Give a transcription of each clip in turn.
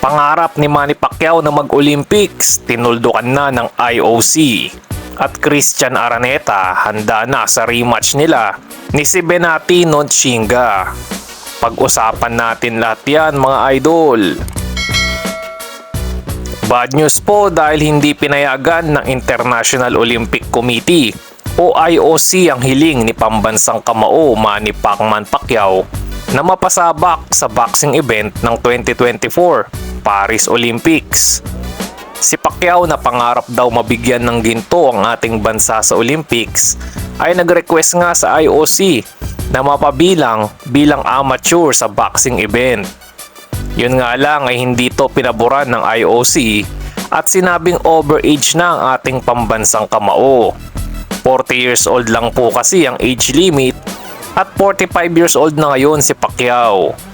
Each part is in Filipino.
Pangarap ni Manny Pacquiao na mag-Olympics, tinuldukan na ng IOC. At Christian Araneta handa na sa rematch nila ni si Benati Nonchinga. Pag-usapan natin lahat yan mga idol. Bad news po dahil hindi pinayagan ng International Olympic Committee o IOC ang hiling ni pambansang kamao Manny Pacman Pacquiao na mapasabak sa boxing event ng 2024 Paris Olympics. Si Pacquiao na pangarap daw mabigyan ng ginto ang ating bansa sa Olympics ay nag-request nga sa IOC na mapabilang bilang amateur sa boxing event. Yun nga lang ay hindi to pinaboran ng IOC at sinabing overage na ang ating pambansang kamao. 40 years old lang po kasi ang age limit at 45 years old na ngayon si Pacquiao.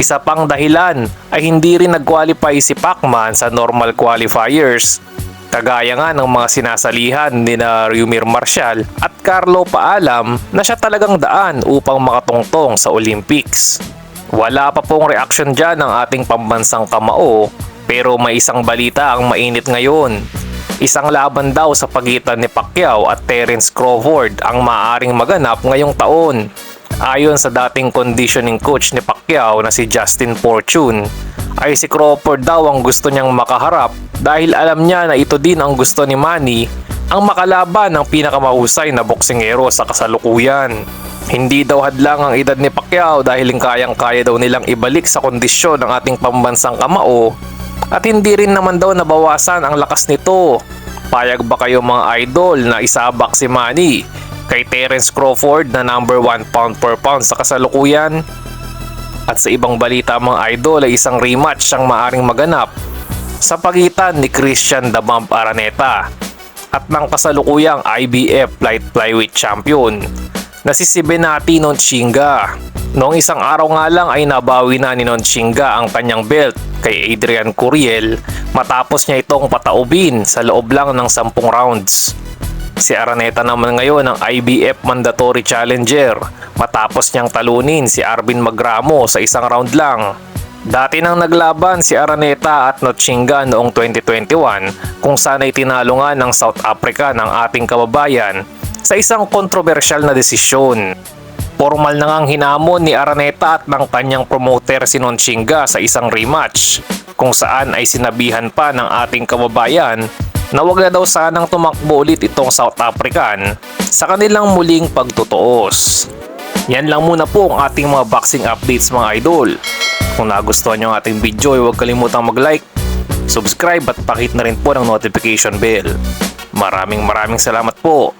Isa pang dahilan ay hindi rin nag-qualify si Pacman sa normal qualifiers kagaya nga ng mga sinasalihan ni na Ryumir Marshall at Carlo Paalam na siya talagang daan upang makatungtong sa Olympics. Wala pa pong reaction dyan ng ating pambansang kamao pero may isang balita ang mainit ngayon. Isang laban daw sa pagitan ni Pacquiao at Terence Crawford ang maaring maganap ngayong taon. Ayon sa dating conditioning coach ni Pacquiao na si Justin Fortune, ay si Crawford daw ang gusto niyang makaharap dahil alam niya na ito din ang gusto ni Manny ang makalaban ng pinakamahusay na boksingero sa kasalukuyan. Hindi daw hadlang ang edad ni Pacquiao dahil kayang-kaya daw nilang ibalik sa kondisyon ng ating pambansang kamao at hindi rin naman daw nabawasan ang lakas nito. Payag ba kayo mga idol na isabak si Manny kay Terence Crawford na number 1 pound per pound sa kasalukuyan? At sa ibang balita mga idol ay isang rematch ang maaring maganap sa pagitan ni Christian Damamp Araneta at ng kasalukuyang IBF Light Flyweight Champion na si si Benati Nonchinga. Noong isang araw nga lang ay nabawi na ni Nonchinga ang kanyang belt kay Adrian Curiel matapos niya itong pataubin sa loob lang ng 10 rounds. Si Araneta naman ngayon ang IBF Mandatory Challenger matapos niyang talunin si Arvin Magramo sa isang round lang. Dati nang naglaban si Araneta at Notchinga noong 2021 kung saan ay tinalo nga ng South Africa ng ating kababayan sa isang kontrobersyal na desisyon. Formal na ngang hinamon ni Araneta at ng kanyang promoter si Nonchinga sa isang rematch kung saan ay sinabihan pa ng ating kababayan na wag na daw sanang tumakbo ulit itong South African sa kanilang muling pagtutuos. Yan lang muna po ang ating mga boxing updates mga idol. Kung nagustuhan nyo ang ating video, huwag kalimutang mag-like, subscribe at pakit na rin po ng notification bell. Maraming maraming salamat po.